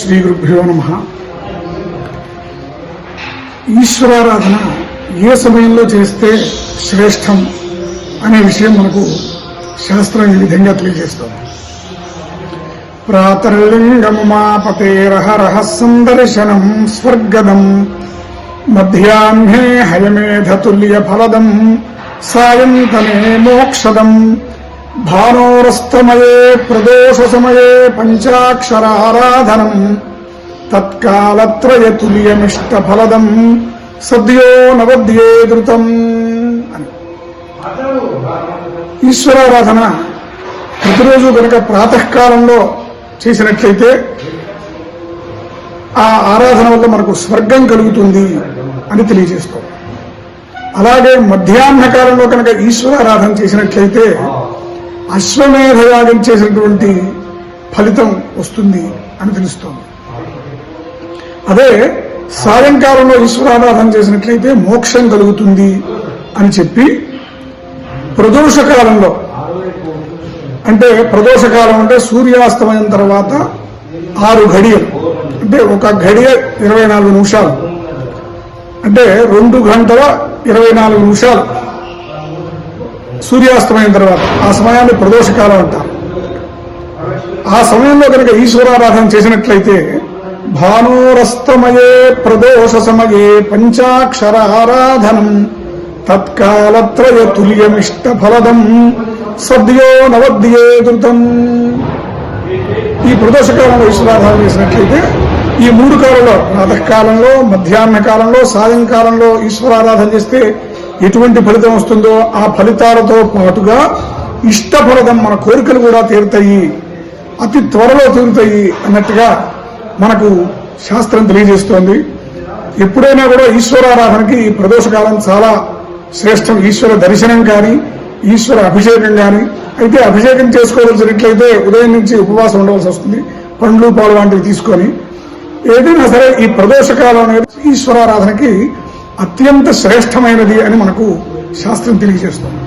శ్రీ గురుభ్యో నమ. ఈశ్వరారాధన ఏ సమయంలో చేస్తే శ్రేష్టం అనే విషయం మనకు శాస్త్రం ఈ విధంగా తెలియజేస్తుంది. ప్రాతర్లింగముమాపతేరహరహ సందర్శనం స్వర్గదం మధ్యాహ్నే హయమేధతుల్య ఫలదం సాయంతనే మోక్షదం. భానోరస్తమయే ప్రదోష సమయే పంచాక్షరారాధనం. తత్కాలత్రయతుల్యమిష్ట ఫలదం సద్యో నవద్యే ధృతం. అని. ఈశ్వరారాధన ప్రతిరోజు కనుక ప్రాతకాలంలో చేసినట్లయితే ఆ ఆరాధన వల్ల మనకు స్వర్గం కలుగుతుంది అని తెలియజేస్తాం. అలాగే మధ్యాహ్న కాలంలో కనుక ఈశ్వరారాధన చేసినట్లయితే అశ్వమేధ యాగం చేసినటువంటి ఫలితం వస్తుంది అని తెలుస్తోంది. అదే సాయంకాలంలో ఈశ్వరారాధన చేసినట్లయితే మోక్షం కలుగుతుంది అని చెప్పి ప్రదోష కాలంలో అంటే ప్రదోష కాలం అంటే సూర్యాస్తమయం తర్వాత ఆరు ఘడియలు అంటే ఒక ఘడియ ఇరవై నాలుగు నిమిషాలు అంటే రెండు గంటల ఇరవై నాలుగు నిమిషాలు. సూర్యాస్తమయం తర్వాత ఆ సమయాన్ని ప్రదోషకాలం అంటారు. ఆ సమయంలో కనుక ఈశ్వరారాధన చేసినట్లయితే భానోరస్తమయే ప్రదోష సమయే పంచాక్షరారాధనం తత్కాలత్రయ తుల్యమిష్ట ఫలదం సద్యో నవద్యే దృతం ఈ ప్రదోష కాలంలో ఈశ్వరారాధన చేసినట్లయితే ఈ మూడు కాలంలో ప్రాతకాలంలో మధ్యాహ్న కాలంలో సాయంకాలంలో ఈశ్వరారాధన చేస్తే ఎటువంటి ఫలితం వస్తుందో ఆ ఫలితాలతో పాటుగా ఇష్టఫలితం మన కోరికలు కూడా తీరుతాయి. అతి త్వరలో తీరుతాయి అన్నట్టుగా మనకు శాస్త్రం తెలియజేస్తోంది. ఎప్పుడైనా కూడా ఈశ్వరారాధనకి ఈ ప్రదోషకాలం చాలా శ్రేష్టం. ఈశ్వర దర్శనం కానీ ఈశ్వర అభిషేకం కానీ అయితే అభిషేకం చేసుకోవాల్సినట్లయితే ఉదయం నుంచి ఉపవాసం ఉండవలసి వస్తుంది. పండ్లు పాలు వంటివి తీసుకొని ఏదైనా సరే ఈ ప్రదోషకాలం అనేది ఈశ్వరారాధనకి అత్యంత శ్రేష్టమైనది అని మనకు శాస్త్రం తెలియజేస్తుంది.